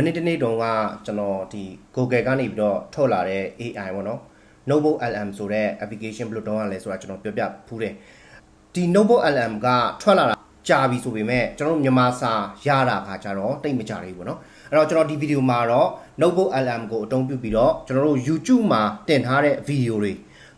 မနေ့တနေ့တုန်းကကျွန်တော်ဒီ Google ကနေပြီးတော့ထုတ်လာတဲ့ AI ပေါ့နော် Notebook LM ဆိုတဲ့ application ဘယ်လိုတုံးရလဲဆိုတာကျွန်တော်ပြောပြဖူးတယ်ဒီ Notebook LM ကထွက်လာတာကြာပြီဆိုပေမဲ့ကျွန်တော်တို့မြန်မာစာရတာခါကြတော့တိတ်မကြသေးဘူးပေါ့နော်အဲ့တော့ကျွန်တော်ဒီဗီဒီယိုမှာတော့ Notebook LM ကိုအသုံးပြုပြီးတော့ကျွန်တော်တို့ YouTube မှာတင်ထားတဲ့ဗီဒီယိုတွေ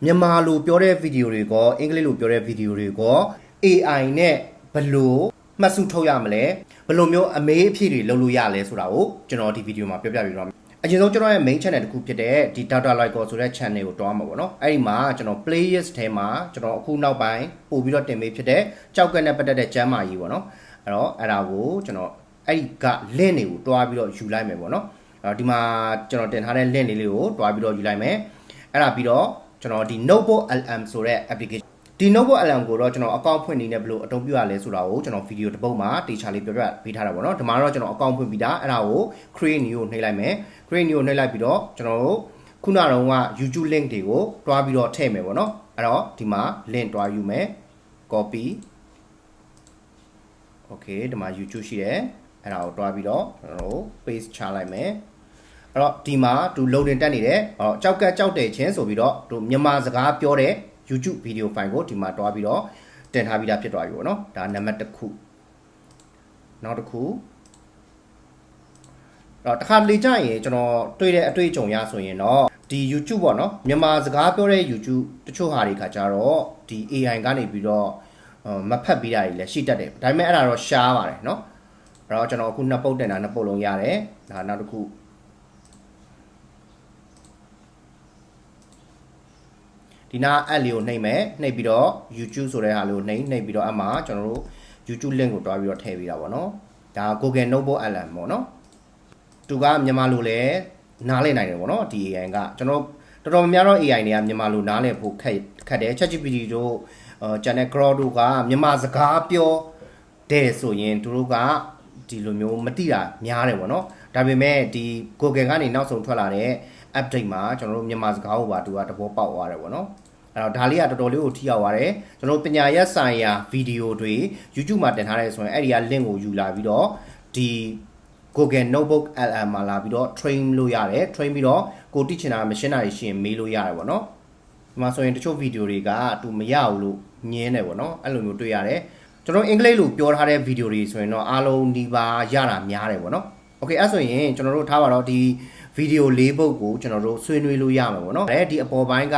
မြန်မာလိုပြောတဲ့ဗီဒီယိုတွေကောအင်္ဂလိပ်လိုပြောတဲ့ဗီဒီယိုတွေကော AI နဲ့ဘယ်လို မှတ်စုထုတ်ရမလဲဘယ်လိုမျိုးအမေးအဖြေတွေလုပ်လို့ရလဲဆိုတာကိုကျွန်တော်ဒီဗီဒီယိုမှာပြောပြပေးတော့မယ်အရင်ဆုံးကျွန်တော်ရဲ့ main channel တစ်ခုဖြစ်တဲ့ဒီ Data Lycor ဆိုတဲ့ channel ကိုတွားမှာပေါ့နော်အဲ့ဒီမှာကျွန်တော် playlist ထဲမှာကျွန်တော်အခုနောက်ပိုင်းပို့ပြီးတော့တင်ပေးဖြစ်တဲ့ကြောက်ကက်နဲ့ပတ်သက်တဲ့ကျမ်းမာကြီးပေါ့နော်အဲ့တော့အဲ့ဒါကိုကျွန်တော်အဲ့ဒီက link တွေကိုတွားပြီးတော့ယူလိုက်မယ်ပေါ့နော်အဲ့တော့ဒီမှာကျွန်တော်တင်ထားတဲ့ link လေးလေးကိုတွားပြီးတော့ယူလိုက်မယ်အဲ့ဒါပြီးတော့ကျွန်တော်ဒီ notebook lm ဆိုတဲ့ application ဒီ notebook alarm ကိုတော့ကျွန်တော်အကောင့်ဖွင့်နေနေဘယ်လိုအသုံးပြုရလဲဆိုတာကိုကျွန်တော်ဗီဒီယိုတစ်ပုဒ်မှာတေချာလေးပြောပြပေးထားတာပေါ့နော်ဒီမှာတော့ကျွန်တော်အကောင့်ဖွင့်ပြီးသားအဲ့ဒါကို create new ကိုနှိပ်လိုက်မယ် create new ကိုနှိပ်လိုက်ပြီးတော့ကျွန်တော်တို့ခုနကတော့က YouTube link တွေကိုတွားပြီးတော့ထည့်မယ်ပေါ့နော်အဲ့တော့ဒီမှာ link တွားယူမယ် copy okay ဒီမှာ YouTube ရှိတယ်အဲ့ဒါကိုတွားပြီးတော့ကျွန်တော်တို့ paste ချလိုက်မယ်အဲ့တော့ဒီမှာသူ loading တက်နေတယ်အဲ့တော့ကြောက်ကက်ကြောက်တယ်ချင်းဆိုပြီးတော့သူမြန်မာစကားပြောတဲ့ YouTube video file ကိုဒီမှာတွားပြီးတော့တင်ထားပြီးသားဖြစ်သွားပြီပေါ့နော်ဒါနံပါတ်တစ်ခုနောက်တစ်ခုတော့တစ်ခါလေကြရင်ကျွန်တော်တွေ့တဲ့အတွေ့အကြုံရဆိုရင်တော့ဒီ YouTube ပေါ့နော်မြန်မာစကားပြောတဲ့ YouTube တချို့ဟာတွေခါကြတော့ဒီ AI ကနေပြီးတော့မဖတ်ပြီးတာတွေလည်းရှိတတ်တယ်ဒါပေမဲ့အဲ့ဒါတော့ရှားပါတယ်နော်အဲ့တော့ကျွန်တော်အခုနှစ်ပုတ်တင်တာနှစ်ပုတ်လုံးရတယ်ဒါနောက်တစ်ခု ဒီနာ add လေးကိုနှိပ်မယ်နှိပ်ပြီးတော့ YouTube ဆိုတဲ့ဟာလေးကိုနှိပ်နှိပ်ပြီးတော့အမှကျွန်တော်တို့ YouTube link ကိုတွားပြီးတော့ထည့်ပေးတာပေါ့နော်ဒါ Google Notebook LM ပေါ့နော်သူကမြန်မာလိုလဲနားလည်နိုင်တယ်ပေါ့နော်ဒီ AI ကကျွန်တော်တော်တော်များများတော့ AI တွေကမြန်မာလိုနားလည်ဖို့ခက်ခက်တယ် ChatGPT တို့အဲ Channel Grow တို့ကမြန်မာစကားပြောတဲ့ဆိုရင်သူတို့ကဒီလိုမျိုးမတိတာများတယ်ပေါ့နော်ဒါပေမဲ့ဒီ Google ကနေနောက်ဆုံးထွက်လာတဲ့ update မှာကျွန်တော်တို့မြန်မာစကားကိုပါသူကတဘောပေါက်သွားတယ်ပေါ့နော်အဲ့တော့ဒါလေးကတော်တော်လေးကိုထိရောက်သွားတယ်ကျွန်တော်ပညာရပ်ဆိုင်ရာဗီဒီယိုတွေ YouTube မှာတင်ထားတယ်ဆိုရင်အဲ့ဒီက link ကိုယူလာပြီးတော့ဒီ Google Notebook LM မှာလာပြီးတော့ train လို့ရတယ် train ပြီးတော့ကိုတိချင်တာမရှင်းတာတွေရှိရင်မေးလို့ရတယ်ပေါ့နော်ဒီမှာဆိုရင်တချို့ဗီဒီယိုတွေကသူမရဘူးလို့ညင်းတယ်ပေါ့နော်အဲ့လိုမျိုးတွေ့ရတယ်ကျွန်တော်အင်္ဂလိပ်လိုပြောထားတဲ့ဗီဒီယိုတွေဆိုရင်တော့အားလုံးဒီပါရတာများတယ်ပေါ့နော်โอเคအဲ့ဆိုရင်ကျွန်တော်တို့ထားပါတော့ဒီဗီ ဒီယို၄ပုတ်ကိုကျွန်တော်တို့ဆွေးနွေးလို့ရမှာပေါ့နော်အဲဒီအပေါ်ပိုင်းက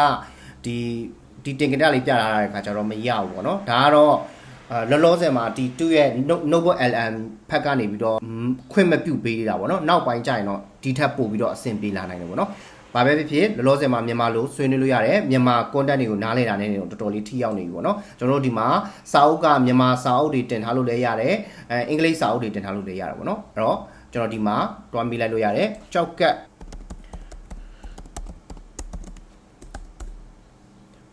ဒီဒီတင်ကြတာလေးပြထားတဲ့ခါကျတော့မရဘူးပေါ့နော်ဒါကတော့အာလောလောဆယ်မှာဒီသူ့ရဲ့ notebook LM ဖက်ကနေပြီးတော့ခွင့်မပြုပေးတာပေါ့နော်နောက်ပိုင်းကျရင်တော့ဒီထက်ပို့ပြီးတော့အဆင်ပြေလာနိုင်တယ်ပေါ့နော်ဘာပဲဖြစ်ဖြစ်လောလောဆယ်မှာမြန်မာလိုဆွေးနွေးလို့ရတယ်မြန်မာ content တွေကိုနားလည်တာနဲ့တော့တော်တော်လေးထိရောက်နေပြီပေါ့နော်ကျွန်တော်တို့ဒီမှာစာအုပ်ကမြန်မာစာအုပ်တွေတင်ထားလို့လည်းရတယ်အဲအင်္ဂလိပ်စာအုပ်တွေတင်ထားလို့လည်းရတယ်ပေါ့နော်အဲ့တော့ကျွန်တော်ဒီမှာတွားမိလိုက်လို့ရတယ်ကြောက်ကက်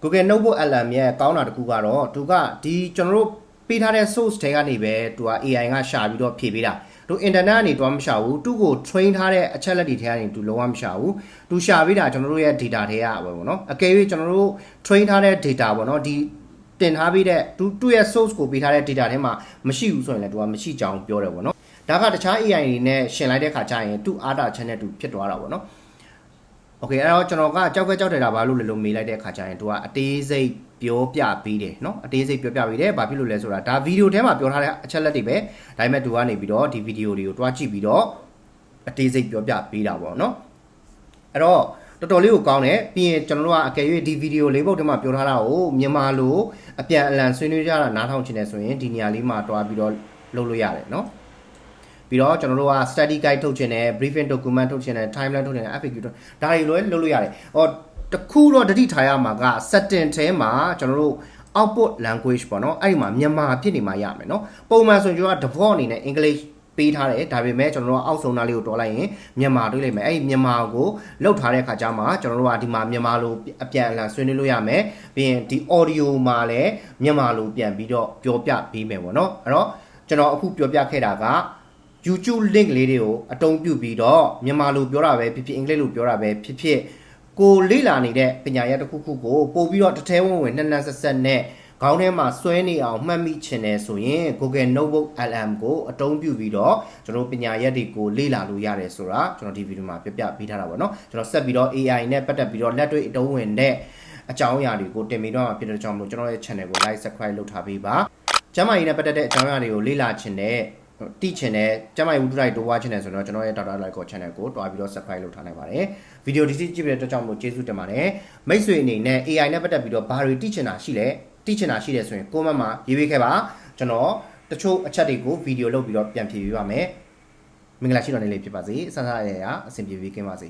Google Notebook LM ရဲ့ကောင်းတာတစ်ခုကတော့သူကဒီကျွန်တော်တို့ပေးထားတဲ့ source တွေကနေပဲသူက AI ကရှာပြီးတော့ဖြည့်ပေးတာသူ internet ကနေတော့မရှာဘူးသူ့ကို train ထားတဲ့အချက်လက်တွေထဲကနေသူလုံးဝမရှာဘူးသူရှာပေးတာကျွန်တော်တို့ရဲ့ data ထဲကပဲပေါ့နော်အကယ်၍ကျွန်တော်တို့ train ထားတဲ့ data ပေါ့နော်ဒီတင်ထားပေးတဲ့သူသူ့ရဲ့ source ကိုပေးထားတဲ့ data ထဲမှာမရှိဘူးဆိုရင်လည်းသူကမရှိကြောင်းပြောတယ်ပေါ့နော်ဒါကတခြား AI တွေနဲ့ရှင်လိုက်တဲ့ခါကျရင်သူ့အားတာချက်နဲ့သူဖြစ်သွားတာပေါ့နော် โอเคအဲ့တော့ကျွန်တော်ကကြောက်ကကြောက်တယ်တာဘာလို့လဲလို့မေးလိုက်တဲ့အခါကျရင်သူကအသေးစိတ်ပြောပြပေးတယ်เนาะအသေးစိတ်ပြောပြပေးတယ်ဘာဖြစ်လို့လဲဆိုတာဒါဗီဒီယိုထဲမှာပြောထားတဲ့အချက်လက်တွေပဲဒါပေမဲ့သူကနေပြီးတော့ဒီဗီဒီယိုတွေကိုတွားကြည့်ပြီးတော့အသေးစိတ်ပြောပြပေးတာပေါ့เนาะအဲ့တော့တော်တော်လေးကိုကောင်းတယ်ပြီးရင်ကျွန်တော်တို့ကအကယ်၍ဒီဗီဒီယိုလေးပုတ်ထဲမှာပြောထားတာကိုမြန်မာလိုအပြန်အလှန်ဆွေးနွေးကြတာနားထောင်ချင်တယ်ဆိုရင်ဒီနေရာလေးမှာတွားပြီးတော့လုပ်လို့ရတယ်เนาะ ပြီးတော့ကျွန်တော်တို့က study guide ထုတ်ချင်တယ် briefing document ထုတ်ချင်တယ် timeline ထုတ်ချင်တယ် FAQ ထုတ်ဒါတွေလည်းလုပ်လို့ရတယ်။အော်တခုတော့တတိထားရမှာက setting ထဲမှာကျွန်တော်တို့ output language ပေါ့နော်အဲ့ဒီမှာမြန်မာဖြစ်နေမှရမယ်နော်ပုံမှန်ဆိုရင်ကျွန်တော်က default အနေနဲ့ English ပေးထားတယ်ဒါပေမဲ့ကျွန်တော်တို့အောက်ဆုံးသားလေးကိုတွားလိုက်ရင်မြန်မာတွေ့လိုက်မယ်အဲ့ဒီမြန်မာကိုလောက်ထားတဲ့ခါကျမှကျွန်တော်တို့ကဒီမှာမြန်မာလိုအပြန်အလှန်ဆွေးနွေးလို့ရမယ်ပြီးရင်ဒီ audio မှာလည်းမြန်မာလိုပြန်ပြီးတော့ပြောပြပေးမယ်ပေါ့နော်အဲ့တော့ကျွန်တော်အခုပြောပြခဲ့တာက YouTube link လေးတွေကိုအတုံးပြုပြီးတော့မြန်မာလိုပြောတာပဲဖြစ်ဖြစ်အင်္ဂလိပ်လိုပြောတာပဲဖြစ်ဖြစ်ကိုလေ့လာနေတဲ့ပညာရပ်တစ်ခုခုကိုပို့ပြီးတော့တထဲဝင်ဝင်နှက်နှက်ဆက်ဆက်နဲ့ခေါင်းထဲမှာစွဲနေအောင်မှတ်မိချင်တယ်ဆိုရင် Google Notebook LM ကိုအသုံးပြုပြီးတော့ကျွန်တော်တို့ပညာရပ်တွေကိုလေ့လာလို့ရတယ်ဆိုတာကျွန်တော်ဒီဗီဒီယိုမှာပြပြပေးထားတာပေါ့နော်ကျွန်တော်ဆက်ပြီးတော့ AI နဲ့ပတ်သက်ပြီးတော့လက်တွေ့အသုံးဝင်တဲ့အကြောင်းအရာတွေကိုတင်ပြတော့မှာဖြစ်တဲ့ကြောင့်မလို့ကျွန်တော်ရဲ့ channel ကို like subscribe လုပ်ထားပေးပါကျမ်းမာရေးနဲ့ပတ်သက်တဲ့အကြောင်းအရာတွေကိုလေ့လာချင်တဲ့ တိချင်တဲ့ကျမ်းမာရေးဝုဒ္ဓလိုက်တိုးဝါချင်တယ်ဆိုတော့ကျွန်တော်ရဲ့ Dr. Like channel ကိုတွားပြီးတော့ subscribe လုပ်ထားနိုင်ပါတယ်ဗီဒီယိုဒီစီကြည့်ပြတဲ့အတွက်ကြောင့်မို့ကျေးဇူးတင်ပါတယ်မိတ်ဆွေအနေနဲ့ AI နဲ့ပတ်သက်ပြီးတော့ဘာတွေတိချင်တာရှိလဲတိချင်တာရှိတယ်ဆိုရင် comment မှာရေးပေးခဲ့ပါကျွန်တော်တချို့အချက်တွေကိုဗီဒီယိုလုပ်ပြီးတော့ပြန်ဖြေပေးပါမယ်မင်္ဂလာရှိတော်နေ့လေးဖြစ်ပါစေဆန်းစားရရအဆင်ပြေပေးကင်းပါစေ